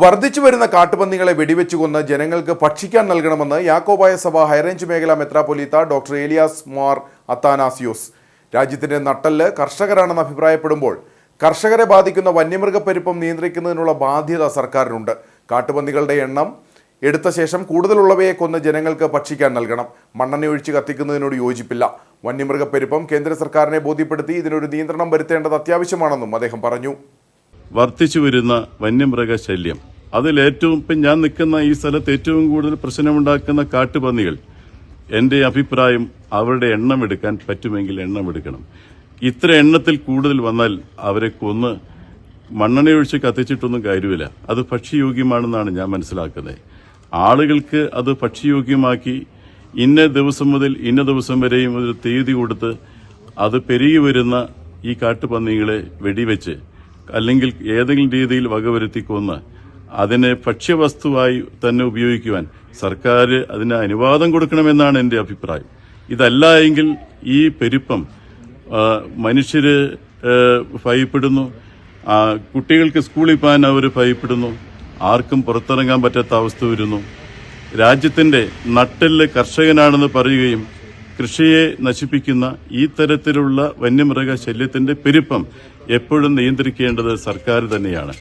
വർദ്ധിച്ചു വരുന്ന കാട്ടുപന്നികളെ വെടിവെച്ചു കൊന്ന് ജനങ്ങൾക്ക് ഭക്ഷിക്കാൻ നൽകണമെന്ന് യാക്കോബായ സഭ ഹൈറേഞ്ച് മേഖല മെത്രാപൊലീത്ത ഡോക്ടർ ഏലിയാസ് മാർ അത്താനാസിയോസ്. രാജ്യത്തിന്റെ നട്ടൽ കർഷകരാണെന്ന് അഭിപ്രായപ്പെടുമ്പോൾ കർഷകരെ ബാധിക്കുന്ന വന്യമൃഗപ്പെരുപ്പം നിയന്ത്രിക്കുന്നതിനുള്ള ബാധ്യത സർക്കാരിനുണ്ട്. കാട്ടുപന്നികളുടെ എണ്ണം എടുത്ത ശേഷം കൂടുതലുള്ളവയെ കൊന്ന് ജനങ്ങൾക്ക് ഭക്ഷിക്കാൻ നൽകണം. മണ്ണെണ്ണ ഒഴിച്ച് കത്തിക്കുന്നതിനോട് യോജിപ്പില്ല. വന്യമൃഗപ്പെരുപ്പം കേന്ദ്ര സർക്കാരിനെ ബോധ്യപ്പെടുത്തി ഇതിനൊരു നിയന്ത്രണം വരുത്തേണ്ടത് അത്യാവശ്യമാണെന്നും അദ്ദേഹം പറഞ്ഞു. വർദ്ധിച്ചു വരുന്ന വന്യമൃഗ ശല്യം അതിലേറ്റവും ഇപ്പം ഞാൻ നിൽക്കുന്ന ഈ സ്ഥലത്ത് ഏറ്റവും കൂടുതൽ പ്രശ്നമുണ്ടാക്കുന്ന കാട്ടുപന്നികൾ എന്റെ അഭിപ്രായം അവരുടെ എണ്ണം എടുക്കാൻ പറ്റുമെങ്കിൽ എണ്ണം എടുക്കണം. ഇത്ര എണ്ണത്തിൽ കൂടുതൽ വന്നാൽ അവരെ കൊന്ന് മണ്ണെണ്ണ ഒഴിച്ച് കത്തിച്ചിട്ടൊന്നും കാര്യമില്ല. അത് ഭക്ഷ്യയോഗ്യമാണെന്നാണ് ഞാൻ മനസ്സിലാക്കുന്നത്. ആളുകൾക്ക് അത് ഭക്ഷ്യയോഗ്യമാക്കി ഇന്ന ദിവസം മുതൽ ഇന്ന ദിവസം വരെയും ഒരു തീയതി കൊടുത്ത് അത് പെരുകി വരുന്ന ഈ കാട്ടുപന്നികളെ വെടിവെച്ച് അല്ലെങ്കിൽ ഏതെങ്കിലും രീതിയിൽ വകവരുത്തി കൊന്ന് അതിനെ ഭക്ഷ്യവസ്തുവായി തന്നെ ഉപയോഗിക്കുവാൻ സർക്കാർ അതിന് അനുവാദം കൊടുക്കണമെന്നാണ് എന്റെ അഭിപ്രായം. ഇതല്ല എങ്കിൽ ഈ പെരുപ്പം മനുഷ്യർ ഭയപ്പെടുന്നു. കുട്ടികൾക്ക് സ്കൂളിൽ പോകാൻ അവർ ഭയപ്പെടുന്നു. ആർക്കും പുറത്തിറങ്ങാൻ പറ്റാത്ത അവസ്ഥ വരുന്നു. രാജ്യത്തിന്റെ നട്ടെല്ല് കർഷകനാണെന്ന് പറയുകയും കൃഷിയെ നശിപ്പിക്കുന്ന ഈ തരത്തിലുള്ള വന്യമൃഗ ശല്യത്തിന്റെ പെരുപ്പം എപ്പോഴും നിയന്ത്രിക്കേണ്ടത് സർക്കാർ തന്നെയാണ്.